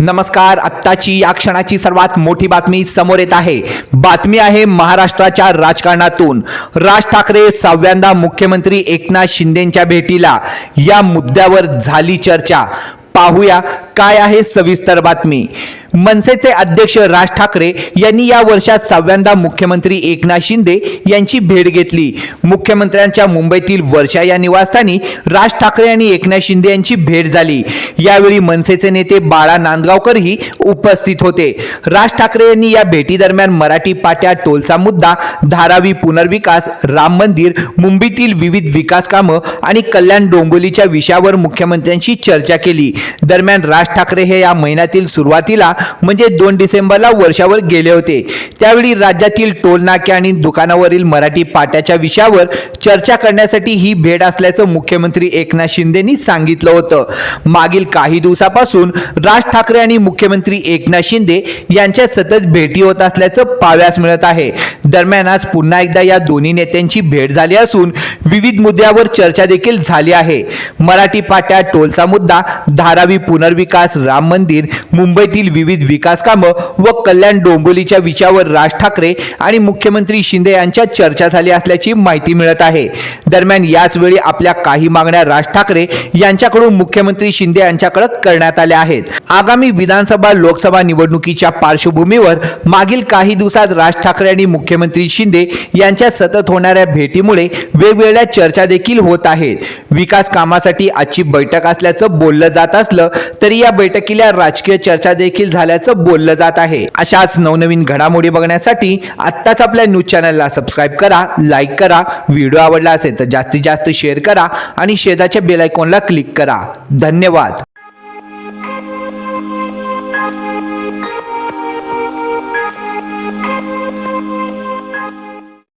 नमस्कार. आत्ताची या क्षणाची सर्वात मोठी बातमी समोर येत आहे. बातमी आहे महाराष्ट्राच्या राजकारणातून. राज ठाकरे सहाव्यांदा मुख्यमंत्री एकनाथ शिंदेच्या भेटीला. या मुद्द्यावर झाली चर्चा. पाहूया काय आहे सविस्तर बातमी. मनसेचे अध्यक्ष राज ठाकरे यांनी या वर्षात सहाव्यांदा मुख्यमंत्री एकनाथ शिंदे यांची भेट घेतली. मुख्यमंत्र्यांच्या मुंबईतील वर्षा या निवासस्थानी राज ठाकरे आणि एकनाथ शिंदे यांची भेट झाली. यावेळी मनसेचे नेते बाळा नांदगावकरही उपस्थित होते. राज ठाकरे यांनी या भेटीदरम्यान मराठी पाट्या टोलचा मुद्दा धारावी पुनर्विकास राम मंदिर मुंबईतील विविध विकास कामं आणि कल्याण डोंबिवलीच्या विषयावर मुख्यमंत्र्यांशी चर्चा केली. दरम्यान राज ठाकरे हे या महिन्यातील सुरुवातीला म्हणजे दोन डिसेंबरला वर्षावर गेले होते. त्यावेळी राज्यातील टोल नाके आणि दुकानावरील मराठी पाट्याच्या विषयावर चर्चा करण्यासाठी ही भेट असल्याचं मुख्यमंत्री एकनाथ शिंदेनी सांगितलं होतं. मागील काही दिवसापासून राज ठाकरे आणि मुख्यमंत्री एकनाथ शिंदे यांच्या सतत भेटी होत असल्याचं पाव्यास मिळत आहे. दरम्यान आज पुन्हा एकदा या दोन्ही नेत्यांची भेट झाली असून विविध मुद्द्यावर चर्चा देखील झाली आहे. मराठी पाट्या टोलचा मुद्दा धारावी पुनर्विकास राम मंदिर मुंबईतील विविध विकास कामं व कल्याण डोंबोलीच्या विषयावर राज ठाकरे आणि मुख्यमंत्री शिंदे यांच्यात चर्चा झाली असल्याची माहिती मिळत आहे. दरम्यान याचवेळी आपल्या काही मागण्या राज ठाकरे यांच्याकडून मुख्यमंत्री शिंदे यांच्याकडे करण्यात आल्या आहेत. आगामी विधानसभा लोकसभा निवडणुकीच्या पार्श्वभूमीवर मागील काही दिवसात राज ठाकरे आणि मुख्यमंत्री शिंदे यांच्या सतत होणाऱ्या भेटीमुळे वेगवेगळ्या चर्चा देखील होत आहेत. विकास कामासाठी आजची बैठक असल्याचं बोललं जात असलं तरी या बैठकीला राजकीय चर्चा देखील झाल्याचं बोललं जात आहे. अशाच नवनवीन घडामोडी बघण्यासाठी आत्ताच आपल्या न्यूज चॅनलला सबस्क्राईब करा लाईक करा व्हिडिओ आवडला असेल तर जास्तीत जास्त शेअर करा आणि शेजारच्या बेल आयकॉनला क्लिक करा. धन्यवाद.